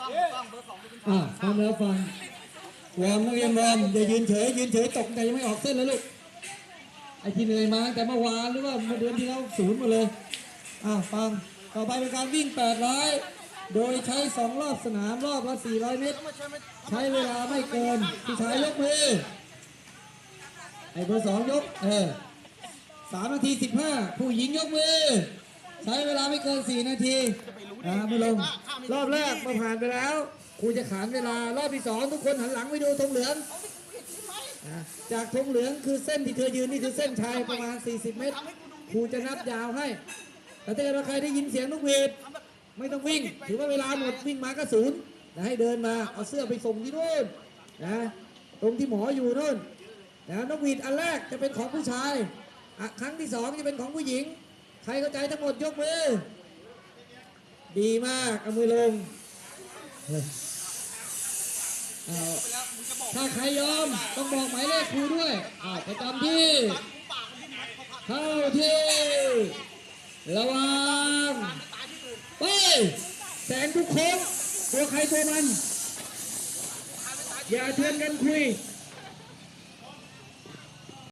ต้อ่าพร้อมแล้วฟังวอร์มนักเรียนวอร์มอย่ายืนเฉยยืนเฉยตกแต่ยังไม่ออกเส้นเลยลูกไอ้ที่เหนื่อยมาตั้งแต่เมื่อวานหรือว่าเมื่อเดือนที่แล้วศูนย์หมดเลยอ่าฟังต่อไปเป็นการวิ่ง 800 โดยใช้ 2 รอบสนามรอบละ 400 เมตร ใช้เวลาไม่เกินผู้ชายยกมือไอ้เบอร์สองยกเออสามนาทีสิบห้าผู้หญิงยกมือ ใช้เวลาไม่เกินสี่นาที อ่าไม่ลง รอบแรกมาผ่านไปแล้วครูจะขานเวลารอบที่สองทุกคนหันหลังไปดูธงเหลืองอ่าจากธงเหลืองคือเส้นที่เธอยืนนี่คือเส้นชัยประมาณ 40 เมตรครูจะนับยาวให้ แต่ถ้าเกิดว่าใครได้ยินเสียงนกหวีดไม่ต้องวิ่ง ถือว่าเวลาหมดวิ่งมาก็ศูนย์นะให้เดินมาเอาเสื้อไปส่งที่นู่นนะตรงที่หมออยู่นู่นนะนกหวีดอันแรกจะเป็นของผู้ชายอะครั้งที่สองจะเป็นของผู้หญิง ใครเข้าใจทั้งหมดยกมือ ดีมากเอามือลงเอาถ้าใครยอมต้องบอกหมายเลขครูด้วยอ้าวประจำที่เข้าที่ระวังไปแสงทุกคนตัวใครตัวมัน อย่าเทือนกันคุย